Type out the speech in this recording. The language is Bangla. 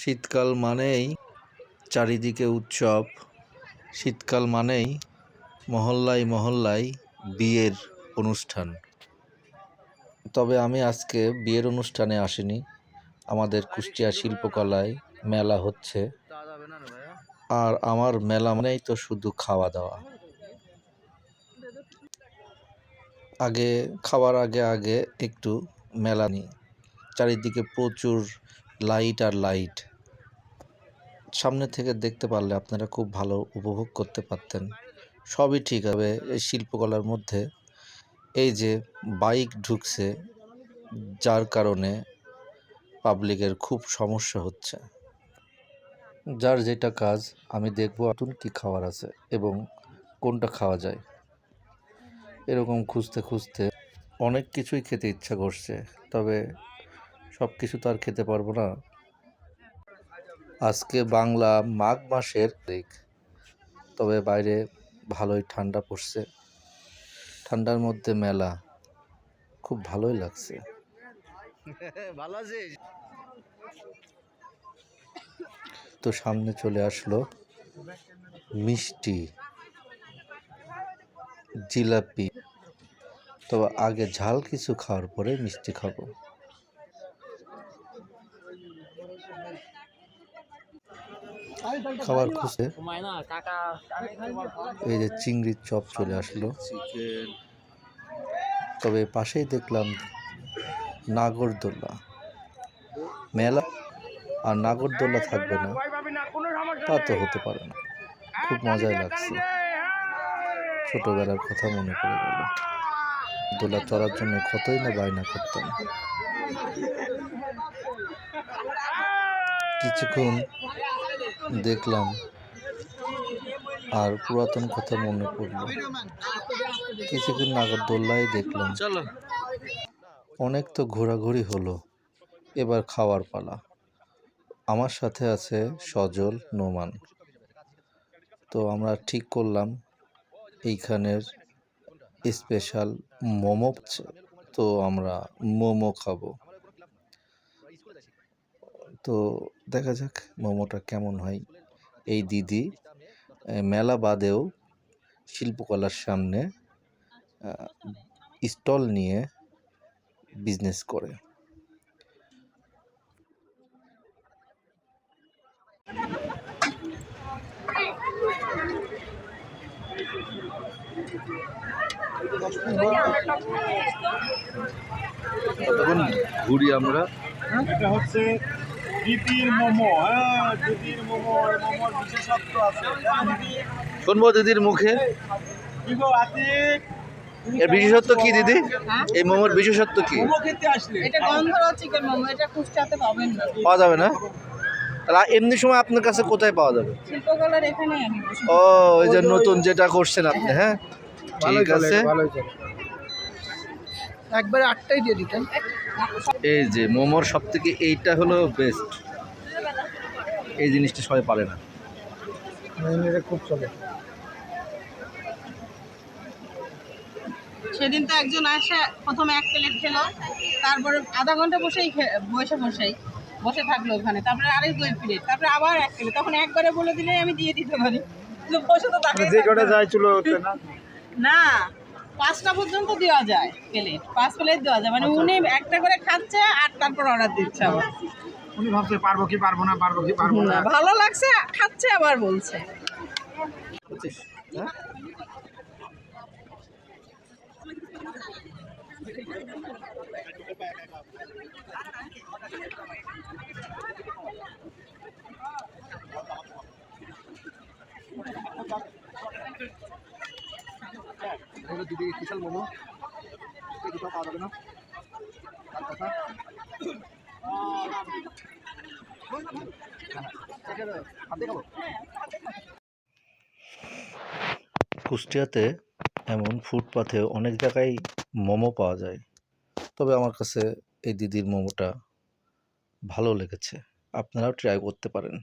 শীতকাল মানেই চারিদিকে উৎসব। শীতকাল মানেই মহল্লায় মহল্লায় বিয়ের অনুষ্ঠান। তবে আমি আজকে বিয়ের অনুষ্ঠানে আসিনি। আমাদের কুষ্টিয়া শিল্পকলায় মেলা হচ্ছে। আর আমার মেলা মানেই তো শুধু খাওয়া দাওয়া। আগে, খাওয়ার আগে আগে একটু মেলা নিই। চারিদিকে প্রচুর লাইট আর লাইট। সামনে থেকে দেখতে পারলে আপনারা খুব ভালো উপভোগ করতে পারতেন। সবই ঠিক হবে। এই শিল্পকলার মধ্যে এই যে বাইক ঢুকছে, যার কারণে পাবলিকের খুব সমস্যা হচ্ছে। যার যেটা কাজ, আমি দেখব নতুন কী খাবার আছে এবং কোনটা খাওয়া যায়। এরকম খুঁজতে খুঁজতে অনেক কিছুই খেতে ইচ্ছা করছে, তবে সব কিছু তো আর খেতে পারব না। আজকে বাংলা মাঘ মাসের দিক তবে বাইরে ভালোই ঠান্ডা পড়ছে। ঠান্ডার মধ্যে মেলা। খুব ভালোই লাগছে। ভালো আছিস? তো সামনে চলে আসলো মিষ্টি জিলাপি। তবে আগে ঝাল কিছু খাওয়ার পরে মিষ্টি খাব। খাবার খুঁজে এই যে চিংড়ির চপ চলে আসলো। তবে পাশেই দেখলাম নাগরদোল্লা মেলা আর নাগরদোল্লা থাকবে না, তা তো হতে পারে না। খুব মজাই লাগছে। ছোটবেলার কথা মনে পড়ে গেল। দোলা চড়ার জন্য কতই না বায়না করতাম। কিছুক্ষণ দেখলাম আর পুরাতন কথা মনে পড়ল। কিছুক্ষণ নাগরদোল্লাই দেখলাম অনেক তো ঘোরাঘুরি হলো এবার খাওয়ার পালা। আমার সাথে আছে সজল নোমান। তো আমরা ঠিক করলাম এইখানের স্পেশাল মোমো তো আমরা মোমো খাব। তো দেখা যাক মোমোটা কেমন হয়। এই দিদি মেলা বাদেও শিল্পকলার সামনে স্টল নিয়ে বিজনেস করে। তখন ঘুরি আমরা। এটা হচ্ছে দিদির মোমো হ্যাঁ দিদির মোমো মোমোর বিশেষত্ব আছে। শুনব দিদির মুখে। কি গো আতিক? এর বিশেষত্ব কি দিদি? এই মোমোর বিশেষত্ব কি? মোমো খেতে আসলে। এটা গন্ধরাজ চিকেন মোমো এটা কুষ্টাতে পাবেন না। পাওয়া যাবে না? তাহলে এমনি সময় আপনার কাছে কোথায় পাওয়া যাবে? শিল্পকলার এখানে ও ওই যে নতুন যেটা করছেন আপনি হ্যাঁ। ঠিক আছে। একবারে আটটাই দিয়ে দিতেন। এই যে মোমোর সব থেকে এইটা হলো বেস্ট এই জিনিসটা সবাই পারে না। খুব চলে। সেদিন তো একজন আসে প্রথমে এক প্লেট খেলো তারপরে আধা ঘণ্টা বসেই খে- বসে বসেই বসে থাকল ওখানে তারপরে আরেক দুই প্লেট তারপরে আবার এক প্লেট তখন একবারে বলে দিলে আমি দিয়ে দিতে পারি। কিন্তু বসে তো যে যায় চলো না পাঁচটা পর্যন্ত দেওয়া যায় প্লেট। পাঁচ প্লেট দেওয়া যায়। মানে উনি একটা করে খাচ্ছে আর তারপর অর্ডার দিচ্ছে আবার। উনি ভাবছে পারব কি পারব না পারব কি পারব না। ভালো লাগছে খাচ্ছে আবার বলছে। দিদি স্পেশাল মোমো। দুটো পাওয়া যাবে না। আর কথা। কুষ্টিয়াতে এমন ফুটপাথে অনেক জায়গায় মোমো পাওয়া যায়। তবে আমার কাছে এই দিদির মোমোটা ভালো লেগেছে। আপনারাও ট্রাই করতে পারেন।